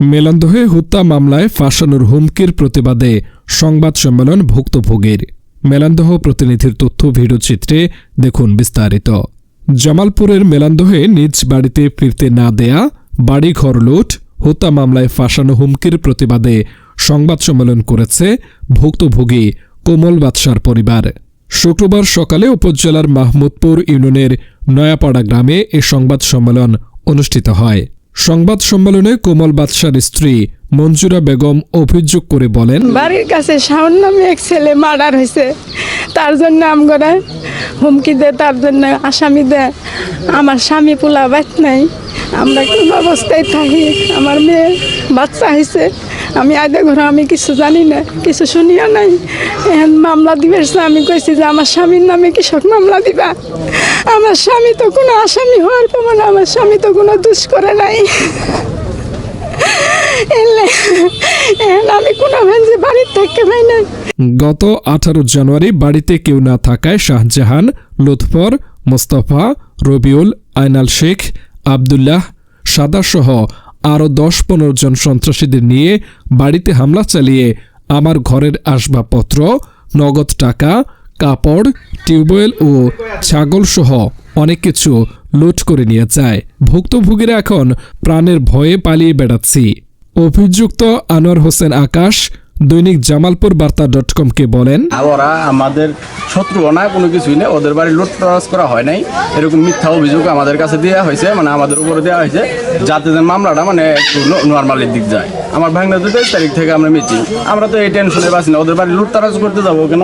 মেলান্দহে হত্যা মামলায় ফাঁসানোর হুমকির প্রতিবাদে সংবাদ সম্মেলন ভুক্তভোগীর। মেলান্দহ প্রতিনিধির তথ্য ভিডিওচিত্রে দেখুন বিস্তারিত। জামালপুরের মেলান্দহে নিজ বাড়িতে ফিরতে না দেয়া, বাড়িঘর লুট, হত্যা মামলায় ফাঁসানো হুমকির প্রতিবাদে সংবাদ সম্মেলন করেছে ভুক্তভোগী কোমল বাদশার পরিবার। শুক্রবার সকালে উপজেলার মাহমুদপুর ইউনিয়নের নয়াপাড়া গ্রামে এ সংবাদ সম্মেলন অনুষ্ঠিত হয়। সংবাদ সম্মেলনে কোমল বাদশার স্ত্রী মঞ্জুরা বেগম অভিযোগ করে বলেন, বাড়ির কাছে শাওন নামে এক ছেলে মার্ডার হয়েছে। তার জন্য আমরা হুমকি দেয়, তার জন্য আসামি দেয়। আমার স্বামী পোলা বাত নাই, আমরা কোনো অবস্থায় থাকি, আমার মেয়ে বাচ্চা হয়েছে। আমি আগে ঘরে, আমি কিছু জানি না, কিছু শুনিও নাই। এখন মামলা দিবে আমি কইছি যে আমার স্বামীর নামে কৃষক মামলা দিবা? আমার স্বামী তো কোনো আসামি হওয়ার না আমার স্বামী তো কোনো দুষ করে নাই। আমি কোনো ভেঞ্জে বাড়ির থাকতে পাই না গত আঠারো জানুয়ারি বাড়িতে কেউ না থাকায় শাহজাহান, লুৎফর, মোস্তফা, রবিউল আয়নাল শেখ, আবদুল্লাহ, সাদাসহ আরও দশ পনেরো জন সন্ত্রাসীদের নিয়ে বাড়িতে হামলা চালিয়ে আমার ঘরের আসবাবপত্র, নগদ টাকা, কাপড়, টিউবওয়েল ও ছাগলসহ অনেক কিছু লুট করে নিয়ে যায়। ভুক্তভোগীরা এখন প্রাণের ভয়ে পালিয়ে বেড়াচ্ছি। অভিযুক্ত আনোয়ার হোসেন আকাশ দৈনিক জামালপুর বার্তা ডট কমকে বলেন ওরা আমাদের শত্রু না, কোনো কিছুই নেই ওদের বাড়ি লুটতরাজ করা হয় নাই। এরকম মিথ্যা অভিযোগ আমাদের কাছে দেওয়া হয়েছে মানে আমাদের উপরে দেওয়া হয়েছে, যাতে যে মামলাটা মানে একটু নর্মালের দিক যায়। আমার ভাঙনা দু তারিখ থেকে আমরা মিটিং আমরা তো এই টেনশনে বাসি না, ওদের বাড়ি লুটতরাজ করতে যাব কেন?